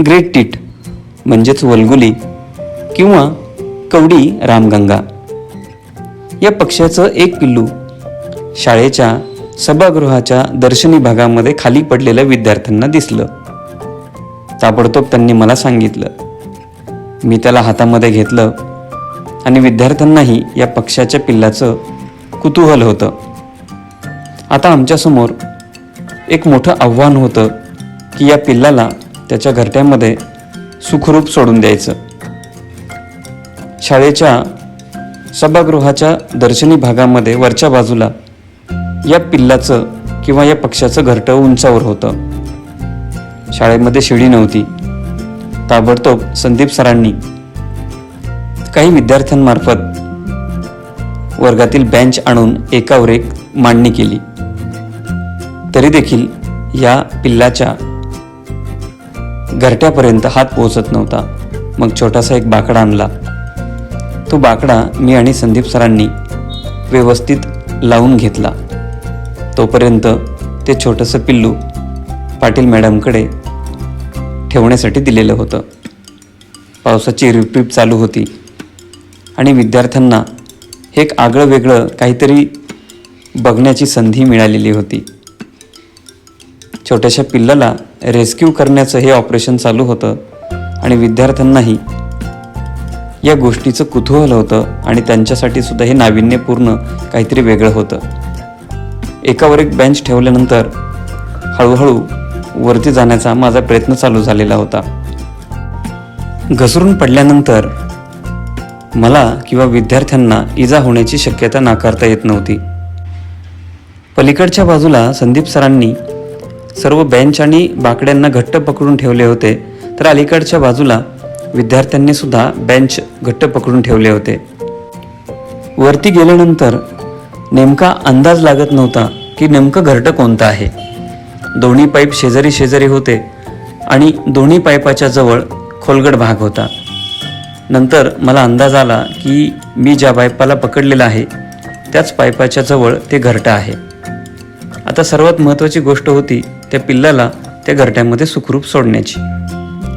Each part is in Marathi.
ग्रेट टीट म्हणजेच वलगुली किंवा कवडी रामगंगा. या पक्ष्याचं एक पिल्लू शाळेच्या सभागृहाच्या दर्शनी भागामध्ये खाली पडलेल्या विद्यार्थ्यांना दिसलं. ताबडतोब त्यांनी मला सांगितलं. मी त्याला हातामध्ये घेतलं आणि विद्यार्थ्यांनाही या पक्ष्याच्या पिल्लाचं कुतूहल होतं. आता आमच्यासमोर एक मोठं आव्हान होतं की या पिल्लाला त्याच्या घरट्यामध्ये सुखरूप सोडून द्यायचं. शाळेच्या सभागृहाच्या दर्शनी भागामध्ये वरच्या बाजूला या पिल्लाचं किंवा या पक्षाचं घरटं उंचावर होतं. शाळेमध्ये शिडी नव्हती. ताबडतोब संदीप सरांनी काही विद्यार्थ्यांमार्फत वर्गातील बेंच आणून एकावर एक मांडणी केली. तरी देखील या पिल्लाच्या घरट्यापर्यंत हात पोहोचत नव्हता. मग छोटासा एक बाकडा आणला. तो बाकडा मी आणि संदीप सरांनी व्यवस्थित लावून घेतला. तोपर्यंत ते छोटंसं पिल्लू पाटील मॅडमकडे ठेवण्यासाठी दिलेलं होतं. पावसाची रिपरिप चालू होती. आणि विद्यार्थ्यांना हे एक आगळं वेगळं काहीतरी बघण्याची संधी मिळालेली होती. छोट्याशा पिल्लाला रेस्क्यू करण्याचं हे ऑपरेशन चालू होतं आणि विद्यार्थ्यांनाही या गोष्टीचं कुतूहल होतं आणि त्यांच्यासाठी सुद्धा हे नाविन्यपूर्ण काहीतरी वेगळं होतं. एकावर एक बेंच ठेवल्यानंतर हळूहळू वरती जाण्याचा माझा प्रयत्न चालू झालेला होता. घसरून पडल्यानंतर मला किंवा विद्यार्थ्यांना इजा होण्याची शक्यता नाकारता येत नव्हती. पलीकडच्या बाजूला संदीप सरांनी सर्व बेंच आणि बाकड्यांना घट्ट पकडून ठेवले होते. तर अलीकडच्या बाजूला विद्यार्थ्यांनी सुद्धा बेंच घट्ट पकडून ठेवले होते. वरती गेल्यानंतर नेमका अंदाज लागत नव्हता की नेमकं घरटं कोणतं आहे. दोन्ही पाईप शेजारी शेजारी होते आणि दोन्ही पाईपाच्या जवळ खोलगट भाग होता. नंतर मला अंदाज आला की मी ज्या पाईपाला पकडलेला आहे त्याच पाईपाच्या जवळ ते घरटं आहे. आता सर्वात महत्त्वाची गोष्ट होती त्या पिल्लाला त्या घरट्यामध्ये सुखरूप सोडण्याची.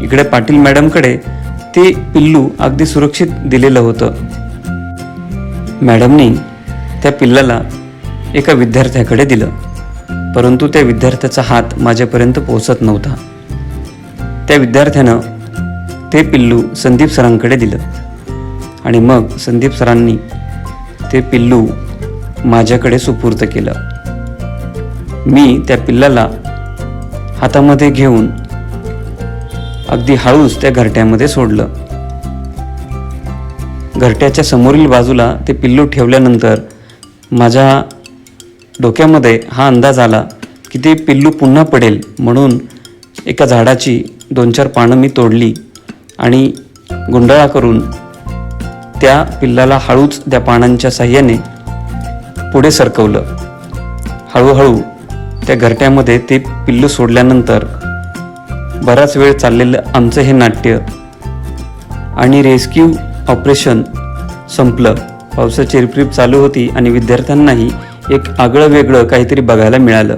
इकडे पाटील मॅडमकडे ते पिल्लू अगदी सुरक्षित दिलेलं होतं. मॅडमनी त्या पिल्लाला एका विद्यार्थ्याकडे दिलं. परंतु त्या विद्यार्थ्याचा हात माझ्यापर्यंत पोहोचत नव्हता. त्या विद्यार्थ्यानं ते पिल्लू संदीप सरांकडे दिलं. आणि मग संदीप सरांनी ते पिल्लू माझ्याकडे सुपूर्त केलं. मी त्या पिल्लाला हातामध्ये घेऊन अगदी हळूच त्या घरट्यामध्ये सोडलं. घरट्याच्या समोरील बाजूला ते पिल्लू ठेवल्यानंतर माझ्या डोक्यामध्ये हा अंदाज आला की ते पिल्लू पुन्हा पडेल म्हणून एका झाडाची दोन चार पानं मी तोडली आणि गुंडाळा करून त्या पिल्लाला हळूच त्या पानांच्या साह्याने पुढे सरकवलं. हळूहळू त्या घरट्यामध्ये ते पिल्लू सोडल्यानंतर बराच वेळ चाललेलं आमचं हे नाट्य आणि रेस्क्यू ऑपरेशन संपलं. पावसाची रिपरिप चालू होती आणि विद्यार्थ्यांनाही एक आगळं वेगळं काहीतरी बघायला मिळालं.